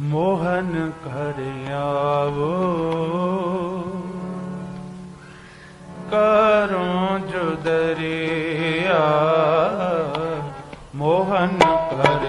ਮੋਹਨ ਕਰ ਆਵੋ ਕਰੋ ਜੁਦਰਿਆ ਮੋਹਨ ਕਰ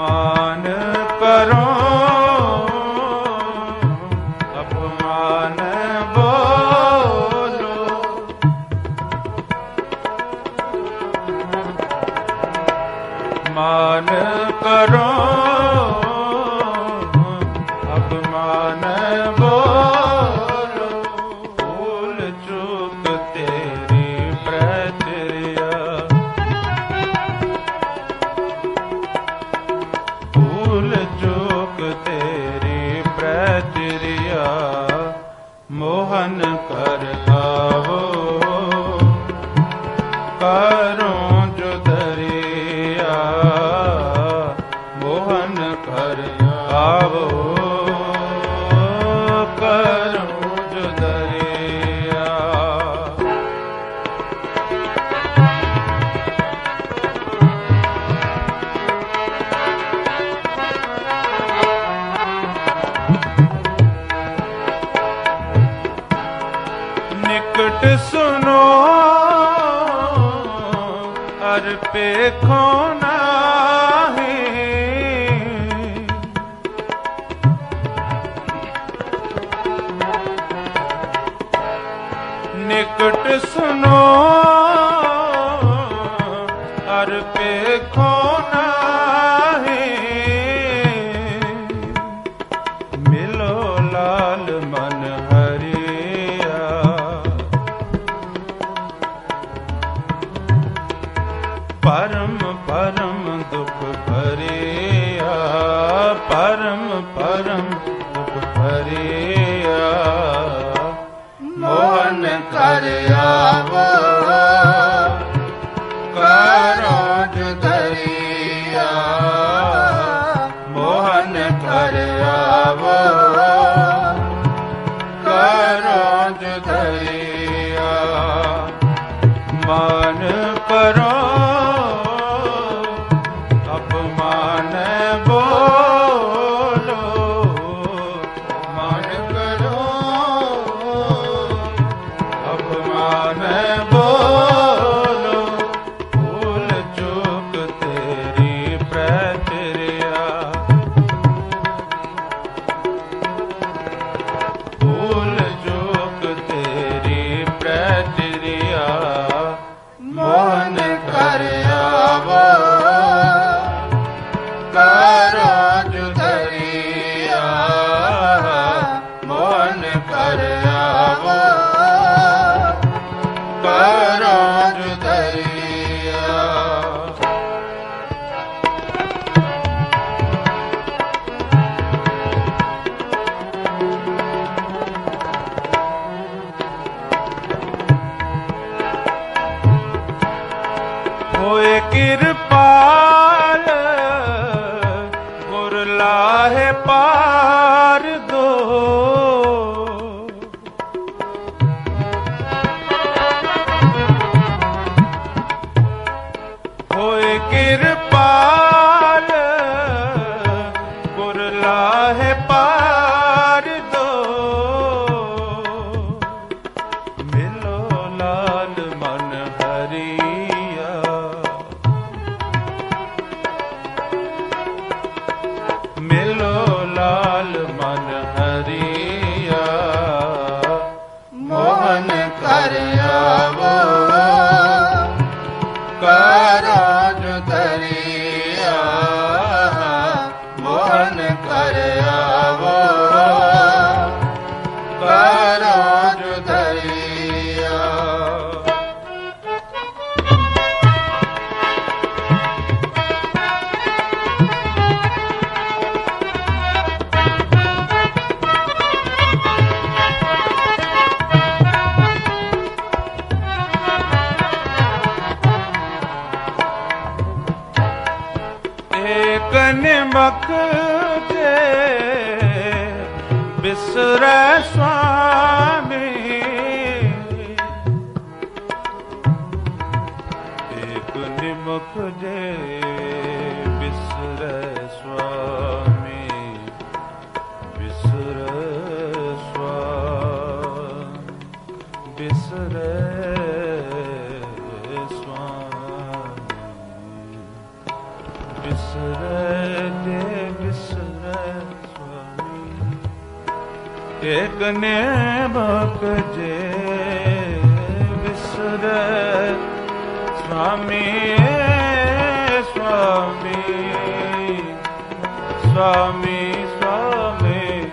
ਮਾਨ ਕਰੋ। ਕਰੋ ਜੁਦਰਿਆ ਮੋਹਨ ਕਰ ਆਵੋ। ਕਰੋ ਜੁਦਰਿਆ ਨਿਕਟ ਪੇਖੋ ਨਿਕਟ ਸੁਨੋ ਪਰਮ ਪਰਮ ਦੁਖ ਭਰਿਆ ਪਰਮ ਪਰਮ ਦੁਖ ਭਰਿਆ। ਮੋਹਨ ਕਰ ਆਵੋ ਬਿਸਰੈ ਸੁਆਮੀ ਏਕ ਨਿਮਖ ਜੇ ਬਿਸਰੈ ਸੁਆਮੀ ਬਿਸਰੇ ਸੁਆਮੀ ਬਿਸਰੈ ਸੁਆਮੀ ਬਿਸਰੈ ਦੇ ਬਿਸਰੈ ਏਕ ਨੇਮਕ ਜੇ ਬਿਸਰੈ ਸੁਆਮੀ ਸੁਆਮੀ ਸੁਆਮੀ ਸੁਆਮੀ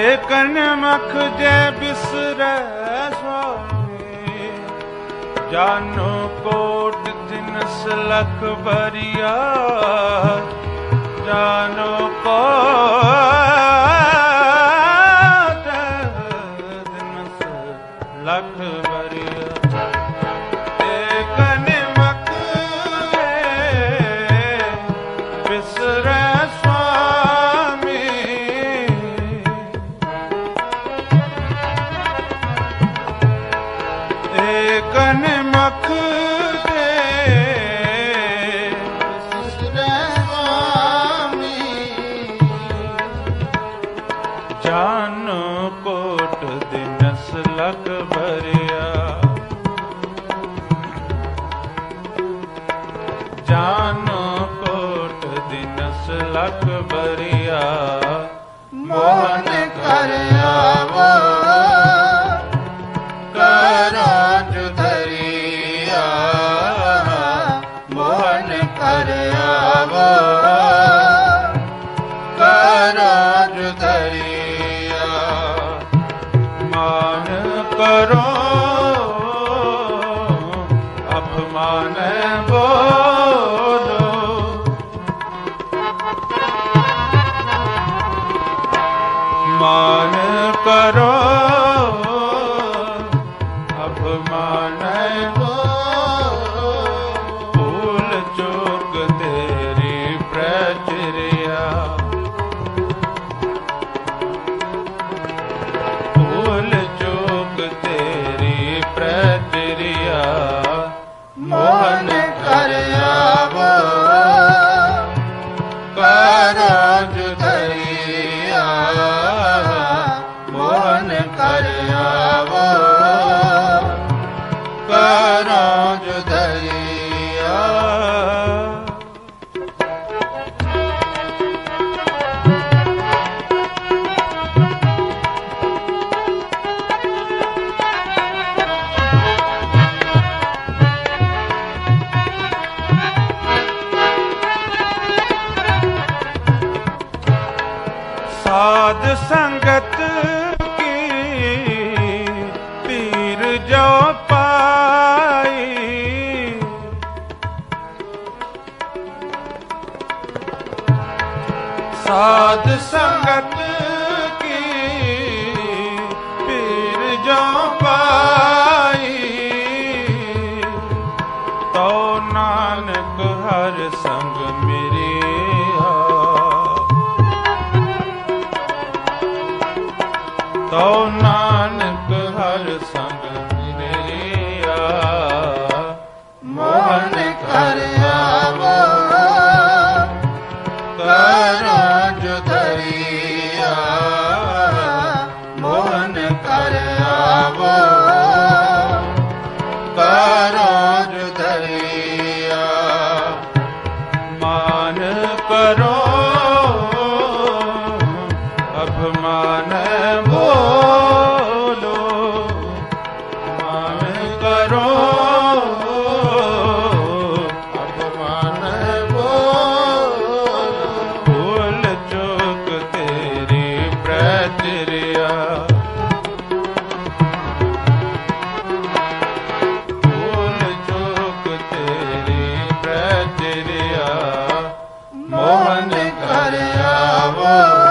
ਏਕ ਨਮਖ ਜੇ ਬਿਸਰੈ ਸੁਆਮੀ ਜਾਨੋ ਕੋਟ ਦਿਨਸ ਲਖ ਬਰੀਆ ਜਾਨੋ ਲਖ ਬਰੀਆ ਦਿਨਸ ਲਖ ਭਰਿਆ ਮੋਹਨ ਕਰ ਆਵੋ ਕਰੋ ਜੁਦਰੀਆ ਮੋਹਨ ਕਰ ਆਵੋ ਕਰੋ ਜੁਦਰੀਆ ਮਾਨ ਕਰੋ ਕਰੋ ਸਾਧ ਸੰਗਤ ਕਰ ਆਵੋ